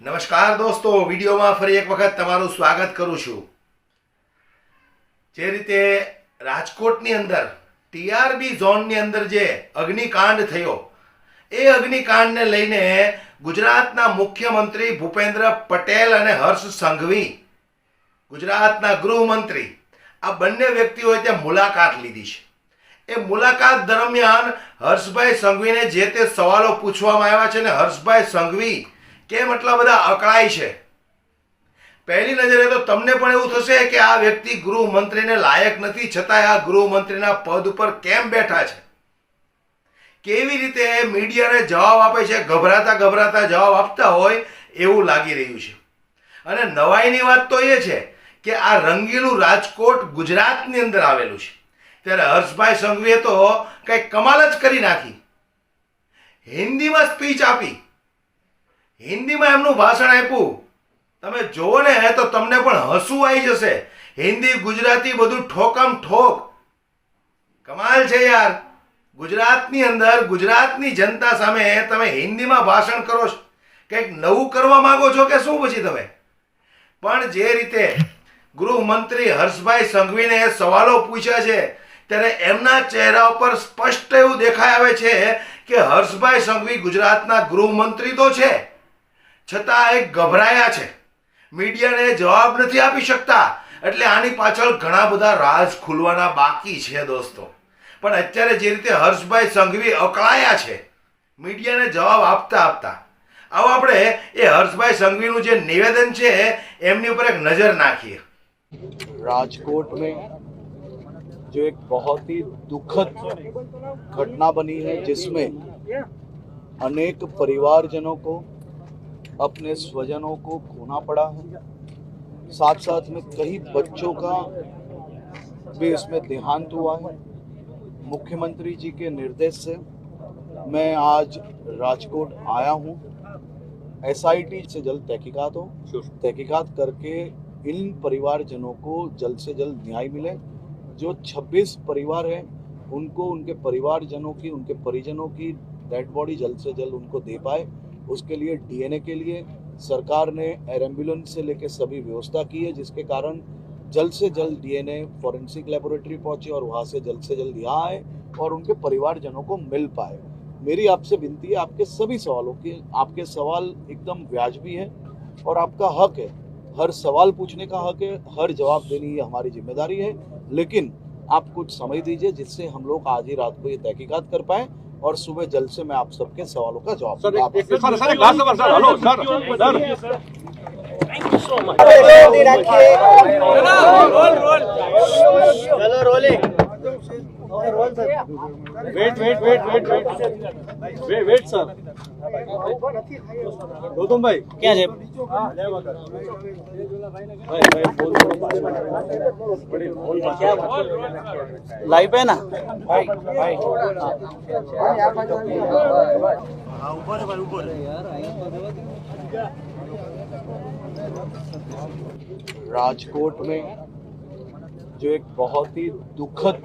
નમસ્કાર દોસ્તો, વિડીયોમાં ફરી એક વખત તમારું સ્વાગત કરું છું. જે રીતે રાજકોટની અંદર, ટીઆરબી ઝોનની અંદર જે અગ્નિકાંડ થયો, એ અગ્નિકાંડને લઈને ગુજરાતના મુખ્યમંત્રી ભૂપેન્દ્ર પટેલ અને હર્ષ સંઘવી, ગુજરાતના ગૃહમંત્રી, આ બંને વ્યક્તિઓએ ત્યાં મુલાકાત લીધી છે. એ મુલાકાત દરમિયાન હર્ષભાઈ સંઘવીને જે તે સવાલો પૂછવામાં આવ્યા છે ને હર્ષભાઈ સંઘવી કેમ એટલા બધા અકળાય છે? પહેલી નજરે તો તમને પણ એવું થશે કે આ વ્યક્તિ ગૃહમંત્રીને લાયક નથી, છતાંય આ ગૃહમંત્રીના પદ ઉપર કેમ બેઠા છે? કેવી રીતે મીડિયાને જવાબ આપે છે? ગભરાતા ગભરાતા જવાબ આપતા હોય એવું લાગી રહ્યું છે. અને નવાઈની વાત તો એ છે કે આ રંગીલું રાજકોટ ગુજરાતની અંદર આવેલું છે. ત્યારે હર્ષભાઈ સંઘવીએ તો કંઈક કમાલ જ કરી નાખી. હિન્દીમાં સ્પીચ આપી. હિન્દીમાં એમનું ભાષણ આપ્યું. તમે જોવો ને તો તમને પણ હસવું આવી જશે. હિન્દી, ગુજરાતી બધું ઠોકમ ઠોક. કમાલ છે યાર. ગુજરાતની અંદર ગુજરાતની જનતા સામે તમે હિન્દીમાં ભાષણ કરો છો. કંઈક નવું કરવા માંગો છો કે શું પછી તમે? પણ જે રીતે ગૃહમંત્રી હર્ષભાઈ સંઘવીને સવાલો પૂછ્યા છે, ત્યારે એમના ચહેરા ઉપર સ્પષ્ટ એવું દેખાઈ આવે છે કે હર્ષભાઈ સંઘવી ગુજરાતના ગૃહમંત્રી તો છે. છતાં એ ગભરાયા છે મીડિયાને જવાબ નથી આપી શકતા એટલે આની પાછળ ઘણા બધા રાજ ખુલવાના બાકી છે દોસ્તો પણ અત્યારે જે રીતે હર્ષભાઈ સંઘવી અકળાયા છે મીડિયાને જવાબ આપતા આપતા આવો આપણે એ હર્ષભાઈ સંઘવીનું જે નિવેદન છે એમની ઉપર એક નજર નાખીએ राजकोट में जो एक बहुत ही दुखद घटना बनी है जिसमें अनेक परिवारजनों को अपने स्वजनों को खोना पड़ा है। साथ साथ में कई बच्चों का भी इसमें देहांत हुआ है। मुख्यमंत्री जी के निर्देश से मैं आज राजकोट आया हूँ। एसआईटी से जल्द तहकीकात हो। तहकीकात करके इन परिवारजनों को जल्द से जल्द न्याय मिले। जो 26 परिवार हैं उनको उनके परिवारजनों की उनके परिजनों की डेड बॉडी जल्द से जल्द उनको दे पाए। उसके लिए डीएनए के लिए सरकार ने एयर एंबुलेंस से लेकर सभी व्यवस्था की है, जिसके कारण जल्द से जल्द डीएनए फॉरेंसिक लेबोरेटरी पहुँचे और वहाँ से जल्द से जल्द यहाँ आए और उनके परिवारजनों को मिल पाए। मेरी आपसे विनती है, आपके सभी सवालों के, आपके सवाल एकदम व्याजबी है और आपका हक है। हर सवाल पूछने का हक है, हर जवाब देनी ये हमारी ज़िम्मेदारी है, लेकिन आप कुछ समय दीजिए जिससे हम लोग आज ही रात को ये तहकीकात कर पाए। और सुबह जल्द से मैं आप सबके सवालों का जवाब wait wait wait wait wait wait sir Gautam ભાઈ ક્યાં છે ભાઈ ભાઈ બોલ બડી બોલ લાઈવ पे ना राजकोट में जो एक बहुत ही दुखद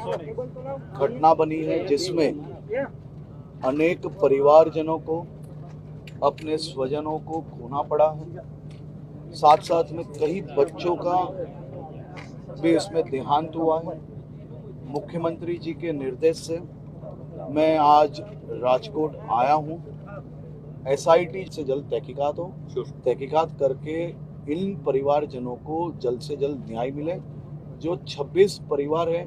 घटना बनी है जिसमें अनेक परिवारजनों को अपने स्वजनों को खोना पड़ा है। साथ साथ में कई बच्चों का भी इसमें देहांत हुआ है। मुख्यमंत्री जी के निर्देश से मैं आज राजकोट आया हूँ। एसआईटी से जल्द तहकीकात हो। तहकीकात करके इन परिवारजनों को जल्द से जल्द न्याय मिले। जो 26 परिवार हैं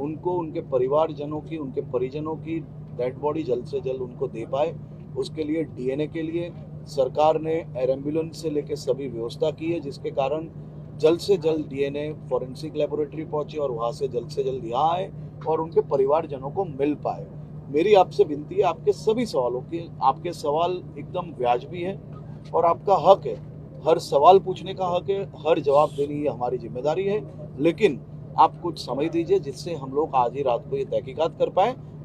उनको उनके परिवारजनों की उनके परिजनों की डेड बॉडी जल्द से जल्द उनको दे पाए। उसके लिए डीएनए के लिए सरकार ने एयर एंबुलेंस से लेकर सभी व्यवस्था की है, जिसके कारण जल्द से जल्द डीएनए फॉरेंसिक लेबोरेटरी पहुँचे और वहाँ से जल्द से जल्द यहाँ आए और उनके परिवारजनों को मिल पाए। मेरी आपसे विनती है, आपके सभी सवालों के, आपके सवाल एकदम व्याजबी है और आपका हक है। हर सवाल पूछने का हक है, हर जवाब देनी ये हमारी ज़िम्मेदारी है, लेकिन आप कुछ समय दीजिए जिससे हम लोग आज ही रात को ये तहकीकात कर पाए।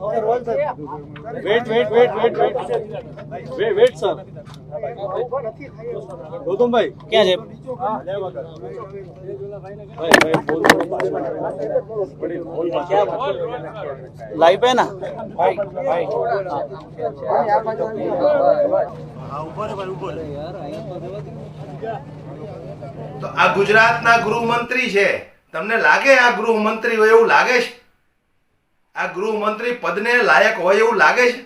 Wait wait wait wait wait wait wait sir ગૌતમભાઈ ક્યાં છે? લાઈવ હે ના? તો આ ગુજરાતના ગૃહમંત્રી છે. તમને લાગે આ ગૃહમંત્રી હોય એવું લાગે છે? આ ગૃહમંત્રી પદને લાયક હોય એવું લાગે છે?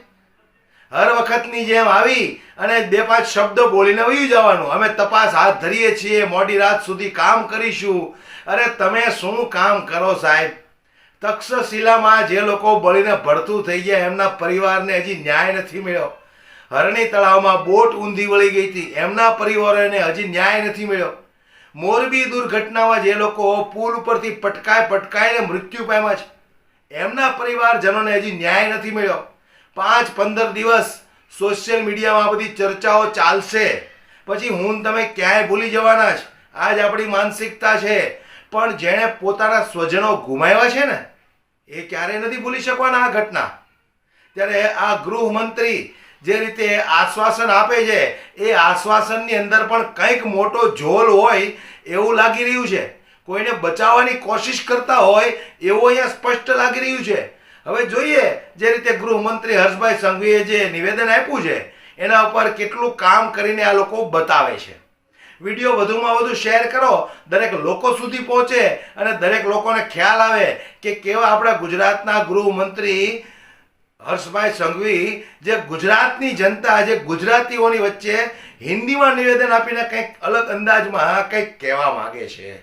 હર વખતની જેમ આવી અને બે પાંચ શબ્દો બોલીને વયું જવાનું. અમે તપાસ હાથ ધરીએ છીએ, મોડી રાત સુધી કામ કરીશું. અરે તમે શું કામ કરો સાહેબ? તક્ષશિલામાં જે લોકો બળીને ભડતું થઈ ગયા, એમના પરિવારને હજી ન્યાય નથી મળ્યો. હરણી તળાવમાં બોટ ઊંધી વળી ગઈ હતી, એમના પરિવારોને હજી ન્યાય નથી મળ્યો. મોરબી દુર્ઘટનામાં જે લોકો પુલ ઉપરથી પટકાય પટકાઈને મૃત્યુ પામ્યા છે. એમના પરિવારજનોને હજી ન્યાય નથી મળ્યો. પાંચ પંદર દિવસ સોશિયલ મીડિયામાં બધી ચર્ચાઓ ચાલશે. પછી હું તમે ક્યાંય ભૂલી જવાના જ. આજ આપણી માનસિકતા છે. પણ જેણે પોતાના સ્વજનો ગુમાવ્યા છે ને, એ ક્યારેય નથી ભૂલી શકવાના આ ઘટના. ત્યારે આ ગૃહમંત્રી જે રીતે આશ્વાસન આપે છે, એ આશ્વાસનની અંદર પણ કંઈક મોટો ઝોલ હોય એવું લાગી રહ્યું છે. કોઈને બચાવવાની કોશિશ કરતા હોય, એવું અહીંયા સ્પષ્ટ લાગી રહ્યું છે. હવે જોઈએ જે રીતે ગૃહમંત્રી હર્ષભાઈ સંઘવીએ જે નિવેદન આપ્યું છે, એના ઉપર કેટલું કામ કરીને આ લોકો બતાવે છે. વીડિયો વધુમાં વધુ શેર કરો, દરેક લોકો સુધી પહોંચે અને દરેક લોકોને ખ્યાલ આવે કે કેવા આપણા ગુજરાતના ગૃહમંત્રી હર્ષભાઈ સંઘવી જે ગુજરાતની જનતા, જે ગુજરાતીઓની વચ્ચે હિન્દીમાં નિવેદન આપીને કંઈક અલગ અંદાજમાં કંઈક કહેવા માગે છે.